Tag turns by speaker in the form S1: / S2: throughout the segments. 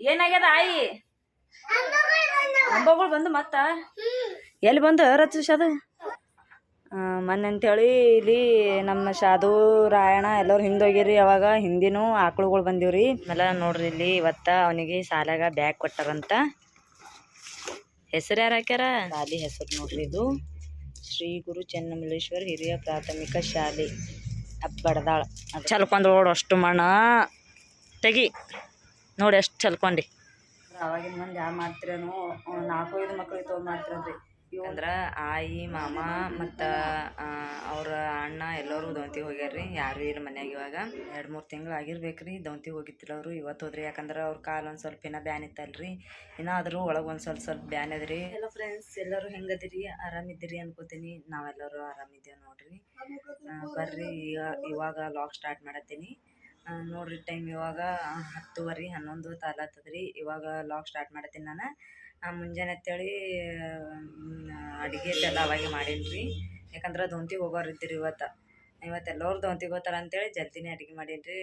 S1: ಏನಾಗ್ಯದ ಆಯಿ? ಅಂಬಗಳು ಬಂದು ಮತ್ತ? ಎಲ್ಲಿ ಬಂದು ರಚಿಸ್ ಅದು? ಮೊನ್ನೆ ಅಂತೇಳಿ ಇಲ್ಲಿ ನಮ್ಮ ಶಾದು ರಾಯಣ ಎಲ್ಲರೂ ಹಿಂದೋಗಿರಿ ಅವಾಗ. ಹಿಂದಿನೂ ಆಕಳುಗಳು ಬಂದಿವ್ರಿ ಆಮೇಲೆ ನೋಡ್ರಿ ಇಲ್ಲಿ ಇವತ್ತ ಅವನಿಗೆ ಸಾಲಾಗ ಬ್ಯಾಗ್ ಕೊಟ್ಟಾರಂತ. ಹೆಸರು ಯಾರು ಹಾಕ್ಯಾರ? ಶಾಲಿ ಹೆಸರು ನೋಡ್ರಿ ಇದು. ಶ್ರೀ ಗುರು ಚೆನ್ನಮಲ್ಲೇಶ್ವರ ಹಿರಿಯ ಪ್ರಾಥಮಿಕ ಶಾಲೆ. ಬಡದಾಳ ಚಲ್ಕೊಂಡ್ ನೋಡು ಅಷ್ಟು ಮಣ್ಣ ತೆಗಿ. ನೋಡಿ ಎಷ್ಟು ಚಲ್ಕೊಂಡಿ ಅವಾಗಿನ ಮಂದಿ ಯಾವ ಮಾಡ್ತಿರೇನು ನಾಲ್ಕು ಐದು ಮಕ್ಳಿಗೆ ತೊಗೊಂಡು ಮಾಡ್ತಿರಲ್ರಿ ಅಂದ್ರೆ ಆಯಿ ಮಾಮ ಮತ್ತು ಅವ್ರ ಅಣ್ಣ ಎಲ್ಲರೂ ದೌಂತಿಗೆ ಹೋಗ್ಯಾರ್ರಿ. ಯಾರು ಇಲ್ಲ ಮನ್ಯಾಗ ಇವಾಗ? ಎರಡು ಮೂರು ತಿಂಗಳು ಆಗಿರ್ಬೇಕ್ರಿ ದೌಂತಿಗೆ ಹೋಗಿತ್ತಿಲ್ಲ ಅವರು ಇವತ್ತು ಹೋದ್ರಿ ಯಾಕಂದ್ರೆ ಅವ್ರ ಕಾಲು ಒಂದು ಸ್ವಲ್ಪ ಇನ್ನ ಬ್ಯಾನ್ ಇತ್ತಲ್ರಿ. ಇನ್ನ ಆದ್ರೂ ಒಳಗೆ ಒಂದು ಸ್ವಲ್ಪ ಸ್ವಲ್ಪ ಬ್ಯಾನ್ ಅದ್ರಿ. ಎಲ್ಲ ಫ್ರೆಂಡ್ಸ್ ಎಲ್ಲರೂ ಹೆಂಗದಿರಿ? ಆರಾಮಿದ್ದೀರಿ ಅನ್ಕೋತೀನಿ. ನಾವೆಲ್ಲರೂ ಆರಾಮಿದ್ದೇವೆ ನೋಡ್ರಿ. ಬರ್ರಿ ಈಗ ಇವಾಗ ಲಾಗ್ ಸ್ಟಾರ್ಟ್ ಮಾಡತ್ತೀನಿ. ನೋಡ್ರಿ ಟೈಮ್ ಇವಾಗ ಹತ್ತುವರೆ, ಹನ್ನೊಂದು ತಾಲತದ್ರಿ ಇವಾಗ ಲಾಗ್ ಸ್ಟಾರ್ಟ್ ಮಾಡತ್ತೀನಿ ನಾನು. ಮುಂಜಾನೆ ಅಂತೇಳಿ ಅಡುಗೆ ಎಲ್ಲ ಅವಾಗೆ ಮಾಡೀನಿ ಯಾಕಂದ್ರೆ ದೊಂತಿಗೆ ಹೋಗೋರು ಇದ್ದೀರಿ ಇವತ್ತು. ಇವತ್ತು ಎಲ್ಲರೂ ದೊಂತಿಗೆ ಹೋಗ್ತಾರ ಅಂತೇಳಿ ಜಲ್ದಿನೇ ಅಡುಗೆ ಮಾಡೀನಿ ರೀ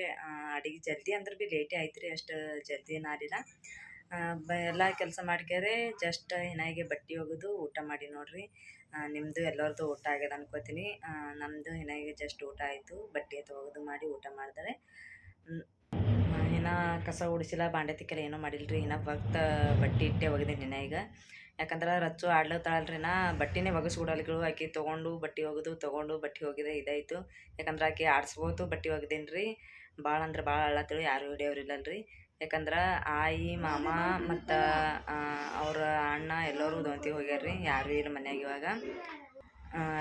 S1: ಅಡುಗೆ ಜಲ್ದಿ ಅಂದ್ರೆ ಭೀ ಲೇಟೇ ಆಯ್ತು ರೀ ಅಷ್ಟು ಜಲ್ದಿ ಬ ಎಲ್ಲ ಕೆಲಸ ಮಾಡ್ಕ್ಯಾರೆ ಜಸ್ಟ್ ಹಿನಾಯಿಗೆ ಬಟ್ಟೆ ಒಗೆದು ಊಟ ಮಾಡಿ ನೋಡ್ರಿ. ನಿಮ್ಮದು ಎಲ್ಲರದು ಊಟ ಆಗ್ಯದ ಅನ್ಕೋತೀನಿ. ನಮ್ಮದು ಹಿನಾಯಿಗೆ ಜಸ್ಟ್ ಊಟ ಆಯಿತು. ಬಟ್ಟೆ ಒಗೆದು ಮಾಡಿ ಊಟ ಮಾಡಿದರೆ. ಇನ್ನು ಕಸ ಉಡಿಸಿಲ್ಲ ಬಾಂಡೆ ತಿಕ್ಕಲ್ಲ ಏನೂ ಮಾಡಿಲ್ರಿ. ಇನ್ನು ಭಕ್ತ ಬಟ್ಟೆ ಇಟ್ಟೆ ಒಗೆದೀನಿ ಇನ್ನ ಈಗ ಯಾಕಂದ್ರೆ ರಚ್ಚು ಆಡ್ಲತ್ತಾಳಲ್ರಿ ನಾ. ಬಟ್ಟೆನೇ ಒಗಸ್ಬಿಡಲ್ಗಳು ಆಕೆ ತೊಗೊಂಡು ಬಟ್ಟೆ ಒಗೆದು, ತೊಗೊಂಡು ಬಟ್ಟೆ ಒಗೆದೆ ಇದಾಯಿತು. ಯಾಕಂದ್ರೆ ಆಕೆ ಆಡಿಸ್ಬೋದು ಬಟ್ಟೆ ಒಗೆದೀನಿ ರೀ ಭಾಳ ಅಂದ್ರೆ ಭಾಳ ಅಳ್ಳತ್ತಳು ಯಾರು ಹಿಡಿಯೋರಿಲ್ಲಲ್ರಿ ಯಾಕಂದ್ರೆ ಆಯಿ, ಮಾಮ ಮತ್ತು ಅವ್ರ ಅಣ್ಣ ಎಲ್ಲರೂ ದೋಂತಿ ಹೋಗ್ಯಾರ ರೀ ಯಾರು ಇಲ್ಲ ಮನ್ಯಾಗ ಇವಾಗ?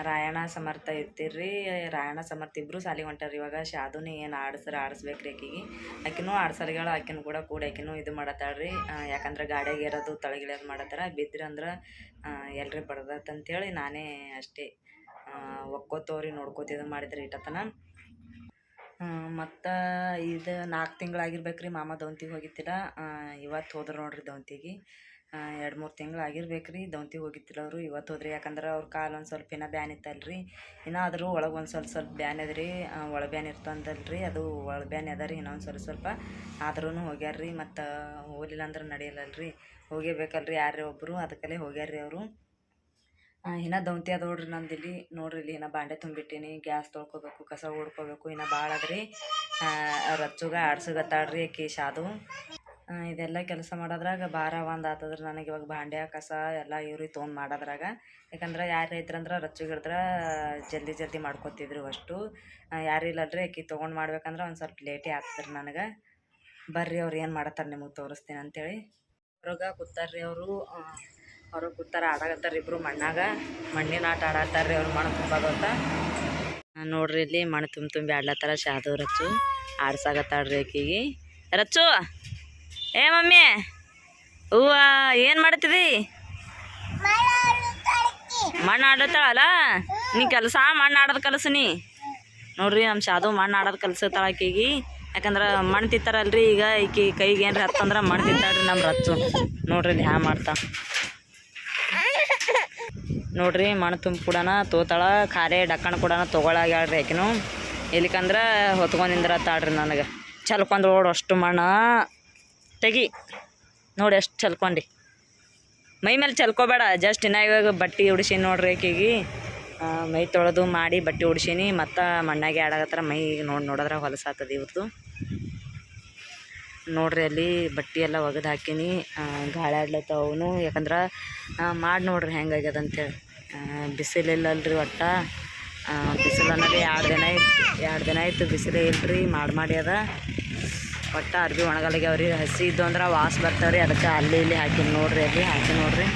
S1: ರಾಯಣ ಸಮರ್ಥ ಇರ್ತೀರ್ರಿ. ರಾಯಣ ಸಮರ್ಥ ಇಬ್ಬರು ಸಾಲಿಗೆ ಹೊಂಟಾರ ಇವಾಗ. ಶಾದುನಿ ಏನು ಆಡಿಸ್ರ ಆಡಿಸ್ಬೇಕ್ರಿ ಆಕಿಗೆ. ಆಕಿನೂ ಆಡ್ಸಲ್ಗಳ ಆಕಿನೂ ಕೂಡ ಕೂಡ ಆಕಿನೂ ಇದು ಮಾಡತ್ತಾಳ್ರಿ ರೀ ಯಾಕಂದ್ರೆ ಗಾಡಿಯಾಗ ಏರೋದು ತಳಗಿಳಿಯೋದು ಮಾಡತ್ತಾರ ಬಿದ್ರಂದ್ರೆ ಎಲ್ರಿ ಬಡದತ್ತಂತೇಳಿ ನಾನೇ ಅಷ್ಟೇ ಒಕ್ಕೋತೋರಿ ನೋಡ್ಕೋತಿದ್ದು ಮಾಡಿದ್ರಿ ಇಟ್ಟತನ. ಮತ್ತು ಇದು ನಾಲ್ಕು ತಿಂಗಳಾಗಿರ್ಬೇಕು ರೀ ಮಾಮ ದೌಂತಿಗೆ ಹೋಗಿತ್ತಿಲ್ಲ. ಇವತ್ತು ಹೋದ್ರು ನೋಡ್ರಿ ದೌಂತಿಗೆ ಎರಡು ಮೂರು ತಿಂಗಳು ಆಗಿರ್ಬೇಕು ರೀ ದೌಂತಿಗೆ ಹೋಗಿದ್ದಿಲ್ಲ ಅವರು. ಇವತ್ತು ಹೋದ್ರಿ ಯಾಕಂದ್ರೆ ಅವ್ರ ಕಾಲು ಒಂದು ಸ್ವಲ್ಪ ಇನ್ನೂ ಬ್ಯಾನ್ ಇತ್ತಲ್ರಿ. ಇನ್ನೂ ಆದರೂ ಒಳಗೆ ಒಂದು ಸ್ವಲ್ಪ ಸ್ವಲ್ಪ ಬ್ಯಾನ್ ಅದ ರೀ ಒಳ ಬ್ಯಾನ್ ಇರ್ತಂದಲ್ರಿ. ಅದು ಒಳ ಬ್ಯಾನ್ ಅದ ರೀ ಇನ್ನೊಂದು ಸ್ವಲ್ಪ ಸ್ವಲ್ಪ. ಆದ್ರೂ ಹೋಗ್ಯಾರ್ರಿ ಮತ್ತು ಹೋಗ್ಲಿಲ್ಲ ಅಂದ್ರೆ ನಡೆಯಲ್ಲಲ್ರಿ. ಹೋಗೇಬೇಕಲ್ರಿ ಯಾರೇ ಒಬ್ಬರು ಅದಕ್ಕಲ್ಲೇ ಹೋಗ್ಯಾರ್ರಿ ಅವರು. ಇನ್ನು ದೌಂತಿ ಅದ ನೋಡ್ರಿ ನಂದು ಇಲ್ಲಿ. ನೋಡ್ರಿ ಇಲ್ಲಿ ಇನ್ನು ಬಾಂಡೆ ತುಂಬಿಟ್ಟೀನಿ. ಗ್ಯಾಸ್ ತೊಳ್ಕೊಬೇಕು, ಕಸ ಓಡ್ಕೋಬೇಕು ಇನ್ನ ಭಾಳ ಅದ್ರಿ ರಚ್ಚುಗ ಆಡ್ಸಗತ್ತಾಡ್ರಿ ಆಕಿ ಶಾದು. ಇದೆಲ್ಲ ಕೆಲಸ ಮಾಡೋದ್ರಾಗ ಭಾರ ಒಂದು ಆತದ್ರಿ ನನಗೆ ಇವಾಗ ಬಾಂಡೆ ಕಸ ಎಲ್ಲ ಇವ್ರಿಗೆ ತೊಗೊಂಡು ಮಾಡೋದ್ರಾಗ. ಯಾಕಂದ್ರೆ ಯಾರು ಇದ್ರಂದ್ರೆ ರಚ್ಚುಗೆ ಜಲ್ದಿ ಜಲ್ದಿ ಮಾಡ್ಕೊತಿದ್ರು ಅಷ್ಟು. ಯಾರು ಇಲ್ಲಲ್ರಿ ಆಕಿ ತೊಗೊಂಡು ಮಾಡ್ಬೇಕಂದ್ರೆ ಒಂದು ಸ್ವಲ್ಪ ಲೇಟೇ ಆಗ್ತದ್ರಿ ನನಗೆ. ಬರ್ರಿ ಅವ್ರು ಏನು ಮಾಡತ್ತಾರೆ ನಿಮಗೆ ತೋರಿಸ್ತೀನಿ ಅಂತೇಳಿ. ಹೊರಗೆ ಕೂತಾರ್ರಿ ಅವರು. ಹೊರಗೆ ಕೂತಾರ ಆಡಾಕತ್ತಾರ ಇಬ್ರು ಮಣ್ಣಾಗ. ಮಣ್ಣಿನ ಆಟ ಆಡತ್ತಾರ್ರಿ ಅವ್ರು ಮಣ್ಣು ಅಂತ ನೋಡ್ರಿ ಇಲ್ಲಿ ಮಣ್ಣು ತುಂಬಿ ತುಂಬಿ ಆಡ್ಲತ್ತಾರ ಶಾದು, ರಚ್ಚು. ಆಡ್ಸಾಕತ್ತಾಳ್ರಿ ಆಕಿಗೆ ರಚ್ಚು! ಏ ಮಮ್ಮಿ! ಹೂವ ಏನು ಮಾಡ್ತಿದಿ? ಮಣ್ಣು ಆಡತ್ತಾಳಲ್ಲ ನೀ ಕೆಲಸ ಮಣ್ಣು ಆಡೋದು ಕಲಸು ನೀ. ನೋಡ್ರಿ ನಮ್ಮ ಶಾದು ಮಣ್ಣು ಆಡೋದು ಕಲ್ಸತ್ತಾಳ ಆಕಿಗೆ ಯಾಕಂದ್ರೆ ಮಣ್ಣು ತಿಂತಾರಲ್ರಿ ಈಗ, ಈಕಿ ಕೈಗೆ ಏನ್ರಿ ಹತ್ತಂದ್ರೆ ಮಣ್ಣು ತಿಂತಾಳ್ರಿ ನಮ್ಮ ರಚ್ಚು. ನೋಡ್ರಿ ಇಲ್ಲಿ ಹ್ಯಾ ಮಾಡ್ತಾ ನೋಡ್ರಿ ಮಣ್ಣು ತುಂಬ ಕೂಡನ, ತೋತಾಳ, ಖಾರೆ ಡಕ್ಕಣ ಕೂಡನ ತೊಗೊಳಾಗ್ಯಾಳ್ರಿ ಆಕಿನೂ. ಎಲ್ಲಿಕಂದ್ರೆ ಹೊತ್ಕೊಂಡು ನಿಂದ್ರತ್ತಾಳ್ರಿ ನನಗೆ. ಚಲ್ಕೊಂಡು ನೋಡು ಅಷ್ಟು ಮಣ್ಣು. ತೆಗಿ. ನೋಡಿ ಅಷ್ಟು ಚಲ್ಕೊಂಡು ಮೈ ಮೇಲೆ ಚಲ್ಕೋಬೇಡ ಜಸ್ಟ್ ಇನ್ನ ಇವಾಗ ಬಟ್ಟೆ ಉಡ್ಸೀನಿ ನೋಡ್ರಿ ಆಕಿಗೆ. ಮೈ ತೊಳೆದು ಮಾಡಿ ಬಟ್ಟೆ ಉಡ್ಸೀನಿ, ಮತ್ತು ಮಣ್ಣಾಗೆ ಆಡಾಗತ್ತಾರ ಮೈ ನೋಡಿ ನೋಡಿದ್ರೆ ಹೊಲಸಾತದ ಇವ್ರದ್ದು ನೋಡ್ರಿ ಅಲ್ಲಿ ಬಟ್ಟೆ ಎಲ್ಲ ಒಗೆದು ಹಾಕೀನಿ ಗಾಳಿ ಆಡ್ಲತ್ತವನು. ಯಾಕಂದ್ರೆ ಮಾಡಿ ನೋಡ್ರಿ ಹೆಂಗಾಗ್ಯದ ಅಂತೇಳಿ ಬಿಸಿಲಿಲ್ಲಲ್ರಿ ಒಟ್ಟು. ಬಿಸಿಲು ಅನ್ನೋದು ಎರಡು ದಿನ ಆಯ್ತು ಎರಡು ದಿನ ಆಯ್ತು ಬಿಸಿಲೇ ಇಲ್ರಿ, ಮಾಡಿ ಮಾಡಿ ಅದ. ಒಟ್ಟು ಅರ್ಬಿ ಒಣಗಲ್ಲಾಗ್ಯಾವ್ರಿ ಹಸಿ ಇದ್ದು ಅಂದ್ರೆ ವಾಸ ಬರ್ತಾವ್ರಿ, ಅದಕ್ಕೆ ಅಲ್ಲಿ ಇಲ್ಲಿ ಹಾಕಿ ನೋಡ್ರಿ, ಅಲ್ಲಿ ಹಾಕಿ ನೋಡ್ರಿ.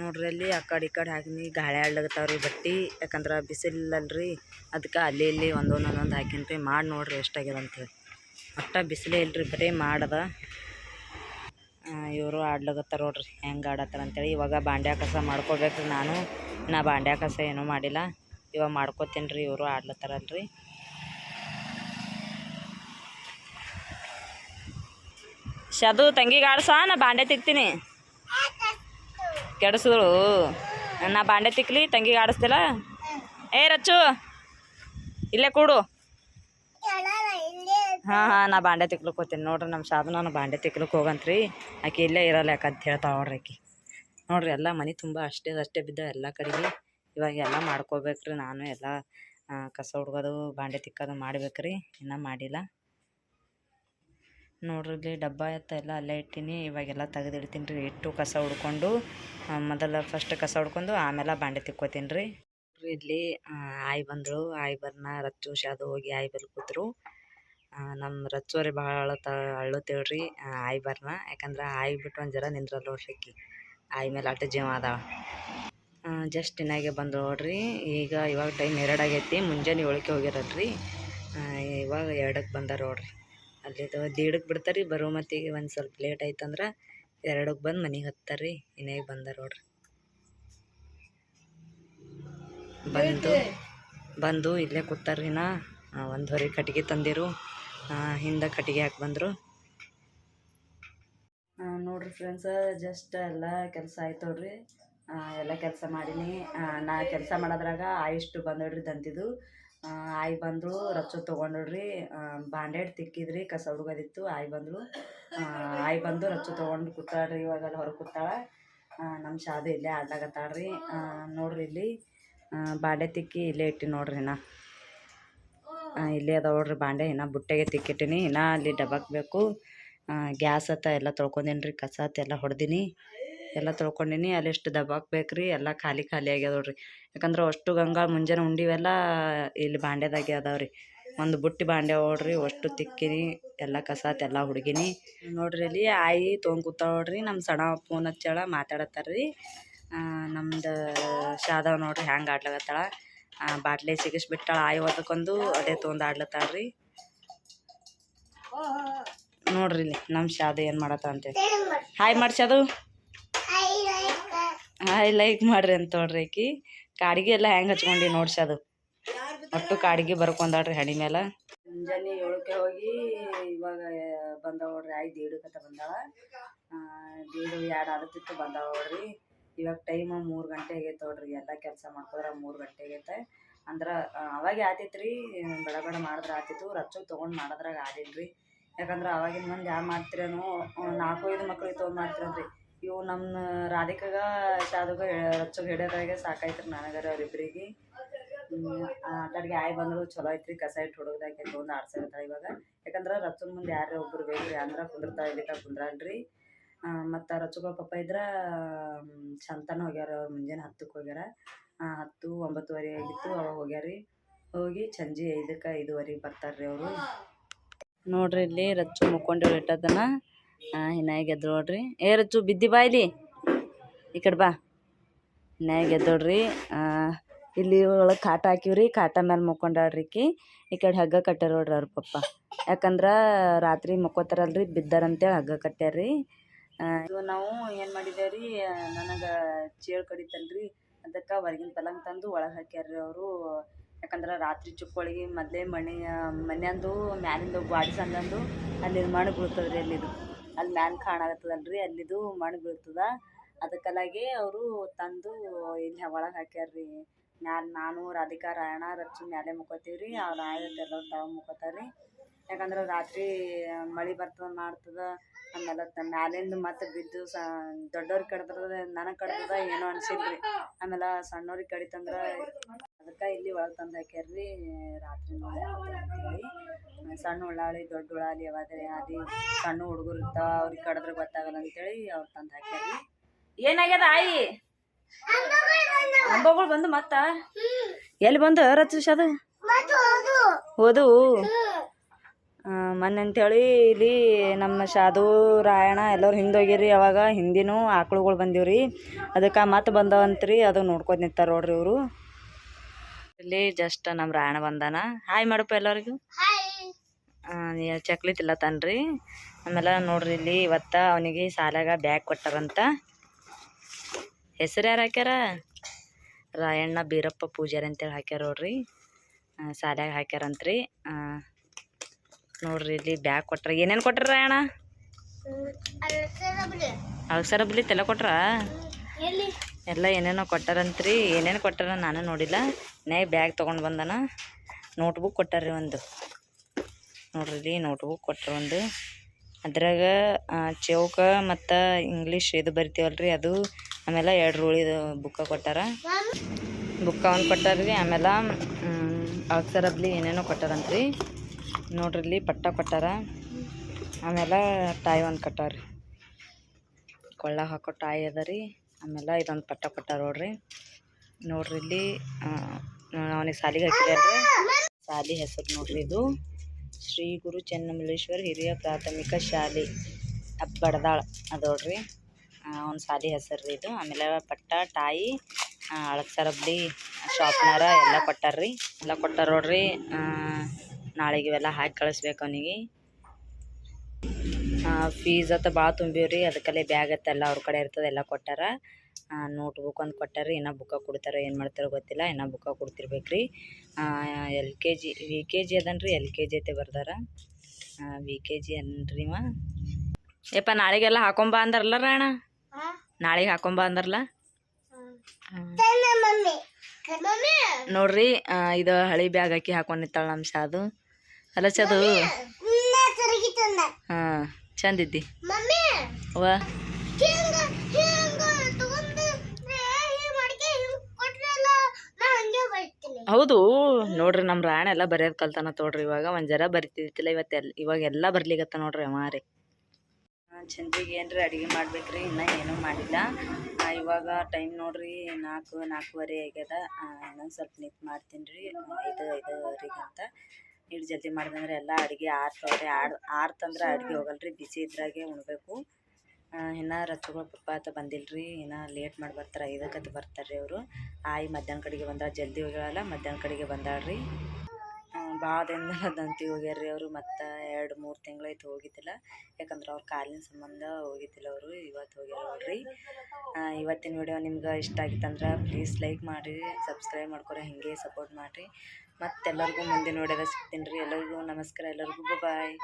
S1: ನೋಡ್ರಿ ಅಲ್ಲಿ ಆ ಕಡೆ ಈ ಕಡೆ ಹಾಕಿನಿ, ಗಾಳಿ ಆಡ್ಲಾಗತ್ತಾವ್ರಿ ಬಟ್ಟೆ, ಯಾಕಂದ್ರೆ ಬಿಸಿಲಲ್ರಿ, ಅದಕ್ಕೆ ಅಲ್ಲಿ ಇಲ್ಲಿ ಒಂದೊಂದು ಒಂದೊಂದು ಹಾಕಿನ್ರಿ, ಮಾಡಿ ನೋಡ್ರಿ ಎಷ್ಟಾಗ್ಯದ ಅಂತೇಳಿ ಒಟ್ಟ ಬಿಸಿಲೇ ಇಲ್ರಿ, ಬರೀ ಮಾಡದ ಇವರು ಆಡ್ಲಕತ್ತಾರ ನೋಡ್ರಿ, ಹೆಂಗೆ ಆಡತ್ತಾರ ಅಂತೇಳಿ. ಇವಾಗ ಬಾಂಡ್ಯಾಕಸ ಕಸ ಮಾಡ್ಕೋಬೇಕ್ರಿ ನಾನು. ನಾ ಬಾಂಡ್ಯಾಕಸ ಏನೂ ಮಾಡಿಲ್ಲ. ಇವಾಗ ಮಾಡ್ಕೋತೀನಿ ರೀ ಇವರು ಆಡ್ಲತ್ತಾರಲ್ರಿ. ಶದು, ತಂಗಿಗೆ ಆಡ್ಸ? ನಾ ಬಾಂಡೆ ತಿಕ್ತೀನಿ. ಕೆಡಿಸಿದಳು. ನಾ ಬಾಂಡೆ ತಿಕ್ಲಿ, ತಂಗಿಗೆ ಆಡಿಸ್ತಿಲ್ಲ? ಏ ರಚ್ಚು, ಇಲ್ಲೇ ಕೂಡು. ಹಾಂ ಹಾಂ, ನಾ ಬಾಂಡೆ ತಿಕ್ಲಕ್ಕೆ ಹೋಗ್ತೀನಿ. ನೋಡ್ರಿ ನಮ್ಮ ಶಾದು ನಾನು ಬಾಂಡೆ ತಿಕ್ಲಕ್ಕೆ ಹೋಗಂತ್ರಿ. ಆಕೆ ಇಲ್ಲೇ ಇರಲ್ಲ ಯಾಕಂತ ಹೇಳ್ತಾ ನೋಡ್ರಿ ಆಕೆ. ನೋಡ್ರಿ ಎಲ್ಲ ಮನೆ ತುಂಬ ಅಷ್ಟೇ ಅಷ್ಟೇ ಬಿದ್ದ ಎಲ್ಲ ಕಡೆಗೆ. ಇವಾಗ ಎಲ್ಲ ಮಾಡ್ಕೋಬೇಕ್ರಿ ನಾನು, ಎಲ್ಲ ಕಸ ಹುಡ್ಗೋದು, ಬಾಂಡೆ ತಿಕ್ಕೋದು ಮಾಡ್ಬೇಕ್ರಿ. ಇನ್ನೂ ಮಾಡಿಲ್ಲ. ನೋಡ್ರಿ ಇಲ್ಲಿ ಡಬ್ಬ ಎತ್ತ ಎಲ್ಲ ಅಲ್ಲೇ ಇಟ್ಟೀನಿ. ಇವಾಗೆಲ್ಲ ತೆಗೆದಿಡ್ತೀನಿ ರೀ. ಇಟ್ಟು ಕಸ ಹುಡ್ಕೊಂಡು ಮೊದಲ ಫಸ್ಟ್ ಕಸ ಹುಡ್ಕೊಂಡು ಆಮೇಲೆ ಬಾಂಡೆ ತಿಕ್ಕೋತೀನಿ ರೀ. ಇಲ್ಲಿ ಆಯ್ ಬಂದಳು ಆಯ್ ಬರ್ನ ರಚ್ಚು ಶಾದು ಹೋಗಿ ಆಯ್ ಬಲ್ ಕೂತ್ರು. ನಮ್ಮ ರಚ್ಚೋರಿ ಭಾಳ ಅಳತ ಅಳ್ಳುತ್ತೇಳ್ರಿ ಆಯ್ ಬರ್ನ. ಯಾಕಂದ್ರೆ ಆಯ್ ಬಿಟ್ಟು ಒಂದು ಜರ ನಿಂದ್ರಲ್ಲ ನೋಡ್ರಿ ಆಯಿ ಮೇಲೆ ಆಟ ಜೀವ ಅದಾವ. ಜಸ್ಟ್ ಇನ್ನಾಗೆ ಬಂದು ನೋಡ್ರಿ. ಈಗ ಇವಾಗ ಟೈಮ್ ಎರಡು ಆಗೈತಿ. ಮುಂಜಾನೆ ಏಳಕ್ಕೆ ಹೋಗಿರಲ್ರಿ. ಇವಾಗ ಎರಡಕ್ಕೆ ಬಂದಾರ ನೋಡ್ರಿ. ಅಲ್ಲಿದು ದೀಡಕ್ಕೆ ಬಿಡ್ತಾರೆ. ರೀ ಬರೋ ಮತ್ತಿಗೆ ಒಂದು ಸ್ವಲ್ಪ ಲೇಟ್ ಆಯ್ತಂದ್ರೆ ಎರಡಕ್ಕೆ ಬಂದು ಮನೆಗೆ ಹತ್ತಾರ. ರೀ ಇನ್ನಾಗೆ ಬಂದಾರ ನೋಡ್ರಿ. ಬಂದು ಬಂದು ಇಲ್ಲೇ ಕೂತಾರ್ರಿ ನಾ. ಒಂದು ಹೊರೆ ಕಟ್ಟಿಗೆ ತಂದಿರು. ಹಿಂದೆ ಕಟ್ಟಿಗೆ ಹಾಕಿ ಬಂದರು. ನೋಡ್ರಿ ಫ್ರೆಂಡ್ಸ ಜಸ್ಟ್ ಎಲ್ಲ ಕೆಲಸ ಆಯ್ತು ನೋಡ್ರಿ. ಎಲ್ಲ ಕೆಲಸ ಮಾಡೀನಿ. ನಾ ಕೆಲಸ ಮಾಡೋದ್ರಾಗ ಆಯಿಷ್ಟು ಬಂದೋಡ್ರಿ ದಂತಿದ್ದು ಆಯಿ ಬಂದರು ರಚ್ಚು ತೊಗೊಂಡೋಡ್ರಿ ಬಾಂಡೆಡ್ ತಿಕ್ಕಿದ್ರಿ, ಕಸ ಹುಡುಗದಿತ್ತು ಆಯ್ ಬಂದಳು ಆಯ್ ಬಂದು ರಚ್ಚು ತೊಗೊಂಡು ಕೂತಾಳ್ರಿ ಇವಾಗ ಅಲ್ಲಿ ಹೊರಗೆ ಕೂತಾಳ. ನಮ್ಮ ಶಾದು ಇಲ್ಲೇ ಆಡ್ಲಾಗತ್ತಾಳ್ರಿ ನೋಡ್ರಿ ಇಲ್ಲಿ ಬಾಂಡೆ ತಿಕ್ಕಿ ಇಲ್ಲೇ ಇಟ್ಟು ನೋಡ್ರಿ ನಾ. ಇಲ್ಲೇ ಅದಾವ ನೋಡ್ರಿ ಬಾಂಡೆ. ಇನ್ನು ಬುಟ್ಟೆಗೆ ತಿಕ್ಕಿಟ್ಟಿನಿ. ಇನ್ನು ಅಲ್ಲಿ ಡಬ್ಬಕ್ಕೆ ಬೇಕು. ಗ್ಯಾಸ್ ಹತ್ತ ಎಲ್ಲ ತೊಳ್ಕೊಂಡೀನಿ ರೀ ಕಸ ಹತ್ತ ಎಲ್ಲ ಹೊಡ್ದೀನಿ. ಎಲ್ಲ ತೊಳ್ಕೊಂಡೀನಿ. ಅಲ್ಲಿ ಎಷ್ಟು ದಬ್ಬಾಕ್ ಬೇಕು ರೀ ಎಲ್ಲ ಖಾಲಿ ಖಾಲಿ ಆಗ್ಯದ ನೋಡ್ರಿ. ಯಾಕಂದ್ರೆ ಅಷ್ಟು ಗಂಗಾ ಮುಂಜಾನೆ ಉಂಡಿವೆಲ್ಲ, ಇಲ್ಲಿ ಬಾಂಡೆದಾಗೆ ಅದಾವ್ರಿ. ಒಂದು ಬುಟ್ಟಿ ಬಾಂಡೆ ನೋಡ್ರಿ. ಅಷ್ಟು ತಿಕ್ಕಿನಿ. ಎಲ್ಲ ಕಸ ಎಲ್ಲ ಹುಡುಗಿನಿ. ನೋಡ್ರಿ ಇಲ್ಲಿ ಆಯಿ ತೊಗೊಂಡ್ ಕೂತಾವ ನೋಡ್ರಿ. ನಮ್ಮ ಸಣ್ಣ ಫೋನ್ ಹಚ್ಚಾಳ ಮಾತಾಡತ್ತಾರ ರೀ ನಮ್ದು ಶಾದವ್ ನೋಡ್ರಿ, ಹ್ಯಾಂಗೆ ಆಡ್ಲಾಗತ್ತಾಳ ಬಾಟ್ಲಿ ಸಿಗಿಸ್ಬಿಟ್ಟಾಳ ಆಯಿ ಓದಕ್ಕೊಂದು ಅದೇ ತೊಗೊಂಡು ಆಡ್ಲತ್ತಾಳ ರೀ ನೋಡ್ರಿ ಇಲ್ಲಿ ನಮ್ಮ ಶಾದು ಏನು ಮಾಡತ್ತ ಅಂತೇಳಿ ಹಾಯ್ ಮಾಡ್ಸದು ಹಾಯ್ ಲೈಕ್ ಮಾಡ್ರಿ ಅಂತ ನೋಡ್ರಿ ಆಕಿ. ಕಾಡಿಗೆ ಎಲ್ಲ ಹೆಂಗೆ ಹಚ್ಕೊಂಡು ನೋಡ್ಸದು ಒಟ್ಟು ಕಾಡಿಗೆ ಬರ್ಕೊಂಡಾಳ್ರಿ ಹಣಿ ಮೇಲೆ ಮುಂಜಾನೆ ಏಳಕ್ಕೆ ಹೋಗಿ ಇವಾಗ ಬಂದಾವ ನೋಡ್ರಿ. ಆಯ್ ದೇಡಕ್ಕತ್ತ ಬಂದಾಳ. ಆ, ದೇಡು ಎರಡು ಆದತ್ತಿತ್ತು ಬಂದಾವ ನೋಡ್ರಿ. ಇವಾಗ ಟೈಮ್ ಮೂರು ಗಂಟೆ ಆಗೈತೆ ನೋಡ್ರಿ, ಎಲ್ಲ ಕೆಲಸ ಮಾಡ್ಕೋದ್ರ ಮೂರು ಗಂಟೆ ಆಗೈತೆ. ಅಂದ್ರೆ ಅವಾಗೆ ಆತೈತೆ ರೀ ಬಡ ಮಾಡಿದ್ರೆ ಆತಿತ್ತು ರಚ್ಚು ತೊಗೊಂಡು ಮಾಡೋದ್ರಾಗ ಆದಿಲ್ರಿ. ಯಾಕಂದ್ರೆ ಅವಾಗಿನ ಮಂದಿ ಯಾರು ಮಾಡ್ತಿರೇನೋ ನಾಲ್ಕು ಐದು ಮಕ್ಳಿಗೆ ತೊಗೊಂಡು ಮಾಡ್ತಿರನ್ರಿ ಇವು ನಮ್ಮ ರಾಧಿಕಾಗ ಶಾದುಗ ರಚ್ಚಗೆ ಹಿಡಿಯೋದ್ರಾಗೆ ಸಾಕಾಯ್ತು ನನಗರ ಅವರಿಬ್ಬರಿಗೆ ಆಟಾಡಿಗೆ ಆಯ್ ಬಂದ್ರು ಚಲೋ ಐತ್ರಿ, ಕಸ ಇಟ್ಟು ಹುಡುಗದಾಗೆ ತೊಗೊಂಡು ಆಡ್ಸಕತ್ತಾಳ ಇವಾಗ. ಯಾಕಂದ್ರೆ ರಚ್ಚನ ಮುಂದೆ ಯಾರೇ ಒಬ್ರು ಬೇಕ್ರಿ, ಅಂದ್ರೆ ಕುಂದಿರ್ತಾ ಇಲ್ಲಿ ಕುಂದ್ರಲ್ರಿ. ಮತ್ತು ರಚಗೋ ಪಪ್ಪ ಇದ್ರ ಮ್, ಚಂತನ ಹೋಗ್ಯಾರ ಅವ್ರು ಮುಂಜಾನೆ ಹತ್ತಕ್ಕೆ ಹೋಗ್ಯಾರ. ಹತ್ತು ಒಂಬತ್ತುವರೆ ಆಗಿತ್ತು ಅವಾಗ ಹೋಗ್ಯಾರಿ. ಹೋಗಿ ಸಂಜೆ ಐದಕ್ಕೆ ಐದುವರೆಗೆ ಬರ್ತಾರ್ರಿ ಅವರು. ನೋಡ್ರಿ ಇಲ್ಲಿ ರಚ್ಚು ಮುಕ್ಕೊಂಡು ಇಟ್ಟದನ ಹಿನ್ನಾಗಿ ಎದ್ದು ನೋಡ್ರಿ. ಏ ರಚ್ಚು ಬಿದ್ದಿ ಬಾ ಇಲ್ಲಿ. ಈ ಕಡೆ ಬಾ. ಹಿನ್ನಾಗಿ ಎದ್ದೋಡ್ರಿ ಇಲ್ಲಿ ಒಳಗೆ ಕಾಟ ಹಾಕಿವ್ರಿ ಕಾಟ ಮೇಲೆ ಮುಕ್ಕೊಂಡಾಡ್ರಿ ಈಕಿ. ಈ ಕಡೆ ಹಗ್ಗ ಕಟ್ಟಾರ ನೋಡ್ರಿ ಅವ್ರ ಪಪ್ಪ. ಯಾಕಂದ್ರೆ ರಾತ್ರಿ ಮುಕ್ಕೋತಾರಲ್ರಿ ಬಿದ್ದಾರಂತೇಳಿ ಹಗ್ಗ ಕಟ್ಟ್ಯಾರ್ರಿ. ಆ, ಇವು ನಾವು ಏನು ಮಾಡಿದ್ದೇವೆ ರೀ ನನಗೆ ಚೇಳು ಕಡಿತಲ್ರಿ. ಅದಕ್ಕೆ ಹೊರಗಿನ ಪಲಂಗ್ ತಂದು ಒಳಗೆ ಹಾಕ್ಯಾರ್ರಿ ಅವರು. ಯಾಕಂದ್ರೆ ರಾತ್ರಿ ಚುಕ್ಕೊಳಗೆ ಮೊದಲೇ ಮನೆ ಮನೆಯಂದು ಮ್ಯಾಲಿಂದು ಗಾಡಿ ಸಂದಂದು ಅಲ್ಲಿ ಮಣ್ಣು ಬೀಳ್ತದೆ ರೀ ಅಲ್ಲಿದು. ಅಲ್ಲಿ ಮ್ಯಾನ್ ಕಾಣಾಗತ್ತದಲ್ರಿ ಅಲ್ಲಿದು ಮಣ್ಣು ಬೀಳ್ತದ. ಅದಕ್ಕಲಾಗೆ ಅವರು ತಂದು ಇಲ್ಲಿ ಒಳಗೆ ಹಾಕ್ಯಾರ್ರಿ. ಮ್ಯಾಲೆ ನಾನು ರಾಧಿಕಾ ರಾಯಣ ರಚ್ಚು ಮ್ಯಾಲೆ ಮುಕ್ಕೋತೀವಿ ರೀ ಅವ್ರು ಆಯ್ತು ಎಲ್ಲ ತಳಗ ಮುಕ್ಕೋತಾರೆ ರೀ ಯಾಕಂದ್ರೆ ರಾತ್ರಿ ಮಳೆ ಬರ್ತದ ಮಾಡ್ತದ. ಆಮೇಲೆ ತ ಮ್ಯಾಲಿಂದ ಮತ್ತೆ ಬಿದ್ದು ಸ ದೊಡ್ಡವ್ರಿಗೆ ಕಡ್ದ್ರ ನನಗೆ ಕಡ್ದದ ಏನೋ ಅನ್ಸಿಲ್ರಿ ಆಮೇಲೆ ಸಣ್ಣವ್ರಿಗೆ ಕಡಿತಂದ್ರೆ ಅದಕ್ಕೆ ಇಲ್ಲಿ ಒಳಗೆ ತಂದು ಹಾಕ್ಯಾರ್ರಿ ರಾತ್ರಿ ಅಂತೇಳಿ ಸಣ್ಣ ಉಳ್ಳಾಳಿ ದೊಡ್ಡ ಉಳ್ಳಾಳಿ ಯಾವಾದ್ರೆ ಅದು ಸಣ್ಣ ಹುಡುಗರು ಇರ್ತಾವ ಅವ್ರಿಗೆ ಕಡಿದ್ರೆ ಗೊತ್ತಾಗಲ್ಲ ಅಂತೇಳಿ ಅವ್ರು ತಂದು ಹಾಕ್ಯಾರ್ರಿ. ಏನಾಗ್ಯದ ಆಯಿ? ಹಬ್ಬಗಳು ಬಂದು ಮತ್ತ? ಎಲ್ಲಿ ಬಂದು ರಚಿಸದು ಹೋದು ಮೊನ್ನೆ ಅಂತೇಳಿ ಇಲ್ಲಿ ನಮ್ಮ ಶಾದು ರಾಯಣ್ಣ ಎಲ್ಲರೂ ಹಿಂದೆ ಹೋಗಿರಿ ಅವಾಗ ಹಿಂದಿನೂ ಆಕಳುಗಳು ರೀ ಅದಕ್ಕೆ ಮತ್ತೆ ಬಂದವಂತ್ರಿ ಅದು ನೋಡ್ಕೊಂಡು ನಿಂತಾರೆ ನೋಡ್ರಿ ಇವರು. ಇಲ್ಲಿ ಜಸ್ಟ್ ನಮ್ಮ ರಾಯಣ ಬಂದಾನ. ಹಾಯ್ ಮಾಡಪ್ಪ ಎಲ್ಲರಿಗೂ. ಚಕ್ಲಿ ತಿಲ್ಲತಾನ್ರಿ ಆಮೇಲೆ ನೋಡ್ರಿ ಇಲ್ಲಿ ಇವತ್ತು ಅವನಿಗೆ ಸಾಲಾಗ ಬ್ಯಾಗ್ ಕೊಟ್ಟಾರಂತ. ಹೆಸರು ಯಾರು ಹಾಕ್ಯಾರ? ರಾಯಣ್ಣ ಬೀರಪ್ಪ ಪೂಜಾರಿ ಅಂತೇಳಿ ಹಾಕ್ಯಾರ ನೋಡ್ರಿ. ಸಾಲಾಗ ಹಾಕ್ಯಾರಂತ್ರಿ. ನೋಡ್ರಿ, ಇಲ್ಲಿ ಬ್ಯಾಗ್ ಕೊಟ್ರ. ಏನೇನು ಕೊಟ್ರ ಅಣ್ಣ? ಅಳಸರ ಬಲಿ ತಲೆ ಕೊಟ್ರ? ಎಲ್ಲ ಏನೇನೋ ಕೊಟ್ಟಾರಂತ್ರಿ. ಏನೇನು ಕೊಟ್ಟಾರ ನಾನು ನೋಡಿಲ್ಲ. ನೇ ಬ್ಯಾಗ್ ತೊಗೊಂಡು ಬಂದನ. ನೋಟ್ಬುಕ್ ಕೊಟ್ಟಾರ್ರಿ ಒಂದು. ನೋಡ್ರಿ ನೋಟ್ಬುಕ್ ಕೊಟ್ರ ಒಂದು. ಅದ್ರಾಗ ಚೌಕ ಮತ್ತು ಇಂಗ್ಲೀಷ್ ಇದು ಬರಿತೀವಲ್ರಿ, ಅದು. ಆಮೇಲೆ ಎರಡು ರೂಳಿದು ಬುಕ್ಕ ಕೊಟ್ಟಾರ. ಬುಕ್ಕ ಒಂದು ಕೊಟ್ಟಾರ್ರಿ. ಆಮೇಲೆ ಅಕ್ಷರಬ್ಲಿ ಏನೇನೋ ಕೊಟ್ಟಾರಂತ್ರಿ. ನೋಡ್ರಿ ಇಲ್ಲಿ ಪಟ್ಟ ಕೊಟ್ಟಾರ. ಆಮೇಲೆ ಟಾಯ್ ಒಂದು ಕಟ್ಟಾರಿ ಕೊಳ್ಳ ಹಾಕೋ ಟಾಯ್ ಅದ ರೀ. ಆಮೇಲೆ ಇದೊಂದು ಪಟ್ಟ ಕೊಟ್ಟಾರ ನೋಡ್ರಿ. ನೋಡ್ರಿ ಇಲ್ಲಿ ಅವನಿಗೆ ಸಾಲಿಗೆ ಹಾಕಿದ್ರಿ ಶಾಲಿ ಹೆಸರು ನೋಡ್ರಿ ಇದು. ಶ್ರೀ ಗುರು ಚೆನ್ನಮಲ್ಲೇಶ್ವರ ಹಿರಿಯ ಪ್ರಾಥಮಿಕ ಶಾಲೆ ಅಬ್ಬಡದಾಳ ಅದೋಡ್ರಿ ಅವ್ನ ಶಾಲಿ ಹೆಸರು ಇದು. ಆಮೇಲೆ ಪಟ್ಟ, ಟಾಯಿ ಅಳಕ್ಸರಬ್ಲಿ ಶಾಪ್ನಾರ ಎಲ್ಲ ಕೊಟ್ಟಾರ್ರಿ ಎಲ್ಲ ಕೊಟ್ಟಾರ ನೋಡ್ರಿ. ನಾಳೆಗೆ ಇವೆಲ್ಲ ಹಾಕಿ ಕಳಿಸ್ಬೇಕು ಅವನಿಗೆ. ಫೀಸ್ ಅಂತ ಭಾಳ ತುಂಬಿವ್ರಿ ಅದಕ್ಕಲ್ಲೇ ಬ್ಯಾಗ್ ಅತ್ತೆಲ್ಲ ಅವ್ರ ಕಡೆ ಇರ್ತದೆ ಎಲ್ಲ ಕೊಟ್ಟಾರ. ನೋಟ್ ಬುಕ್ ಒಂದು ಕೊಟ್ಟಾರ ಇನ್ನ ಬುಕ್ಕ ಕೊಡ್ತಾರೋ. ಏನು ಮಾಡ್ತಾರೋ ಗೊತ್ತಿಲ್ಲ ಇನ್ನ ಬುಕ್ಕ ಕೊಡ್ತಿರ್ಬೇಕು ರೀ L K G V K G ಅದನ್ರಿ L K G ಐತೆ ಬರ್ದಾರ. ವಿ ಕೆ ಜಿ ಅನ್ರಿ ಮಾ ಯಪ್ಪ ನಾಳೆಗೆಲ್ಲ ಹಾಕೊಂಬ ಅಂದಾರಲ್ಲ ರಾಣ? ನಾಳೆಗೆ ಹಾಕೊಂಬ ಅಂದಾರಲ್ಲ? ನೋಡ್ರಿ ಇದು ಹಳಿ ಬ್ಯಾಗ್ ಹಾಕಿ ಹಾಕೊಂಡಿತ್ತಾಳ ನಮ್ಮ ಶಾದು. ಅಲ್ಲ ಚದು ಹಾ ಚಂದಿದ್ದಿ. ಹೌದು ನೋಡ್ರಿ ನಮ್ಮ ರಾಣ ಎಲ್ಲ ಬರೆಯೋದು ಕಲ್ತಾನ ತೋಡ್ರಿ ಇವಾಗ ಒಂದು ಜರ ಬರಿತಿದ್ದಿಲ್ಲ ಇವತ್ತೆಲ್ಲ ಇವಾಗ ಎಲ್ಲ ಬರ್ಲಿಗತ್ತ ನೋಡ್ರಿ ಅವ ರೀ. ಚಂದ್ರಿಗೆ ಏನ್ರಿ ಅಡುಗೆ ಮಾಡ್ಬೇಕ್ರಿ ಇನ್ನೂ ಏನೂ ಮಾಡಿಲ್ಲ. ಇವಾಗ ಟೈಮ್ ನೋಡ್ರಿ ನಾಲ್ಕು ನಾಲ್ಕೂವರೆ ಆಗ್ಯದ. ಇನ್ನೊಂದು ಸ್ವಲ್ಪ ನಿಂತು ಮಾಡ್ತೀನಿ ರೀ ಐದು ಐದುವರೆಗೆ ಅಂತ ಇಷ್ಟು ಜಲ್ದಿ ಮಾಡಿದಂದ್ರೆ ಎಲ್ಲ ಅಡುಗೆ ಆರ್ತವ್ರಿ. ಆಡ್ ಆರ್ತಂದ್ರೆ ಅಡುಗೆ ಹೋಗಲ್ರಿ ಬಿಸಿ ಇದ್ರಾಗೆ ಉಣ್ಬೇಕು. ಇನ್ನೂ ಪಪ್ಪ ಆತ ಬಂದಿಲ್ಲ ರೀ ಇನ್ನು ಲೇಟ್ ಮಾಡಿ ಬರ್ತಾರೆ ಐದಕ್ಕತ್ತು ಬರ್ತಾರೆ ರೀ ಅವರು. ಆಯಿ ಮಧ್ಯಾಹ್ನ ಕಡೆಗೆ ಬಂದಾಳ ಜಲ್ದಿ ಹೋಗ್ಯಾಳಲ್ಲ ಮಧ್ಯಾಹ್ನ ಕಡೆಗೆ ಬಂದಾಳ್ರಿ. ರೀ ಭಾಳ ದಿನದಿಂದ ದಂತಿ ಹೋಗ್ಯಾರ ರೀ ಅವರು ಮತ್ತು ಎರಡು ಮೂರು ತಿಂಗಳಾಯ್ತು ಹೋಗಿದ್ದಿಲ್ಲ. ಯಾಕಂದ್ರೆ ಅವ್ರ ಕಾಲಿನ ಸಂಬಂಧ ಹೋಗಿದ್ದಿಲ್ಲ ಅವರು ಇವತ್ತು ಹೋಗ್ಯಾರ ನೋಡ್ರಿ ಇವತ್ತಿನ ವಿಡಿಯೋ ನಿಮ್ಗೆ ಇಷ್ಟ ಆಗಿತ್ತಂದ್ರೆ ಪ್ಲೀಸ್ ಲೈಕ್ ಮಾಡಿರಿ ಸಬ್ಸ್ಕ್ರೈಬ್ ಮಾಡ್ಕೊರಿ ಹಾಗೆ ಸಪೋರ್ಟ್ ಮಾಡಿರಿ. ಮತ್ತೆಲ್ಲರಿಗೂ ಮುಂದಿನ ವಿಡಿಯೋದಾಗ ಸಿಗ್ತೀನಿ ರೀ ಎಲ್ಲರಿಗೂ ನಮಸ್ಕಾರ. ಎಲ್ಲರಿಗೂ ಬಾಯ್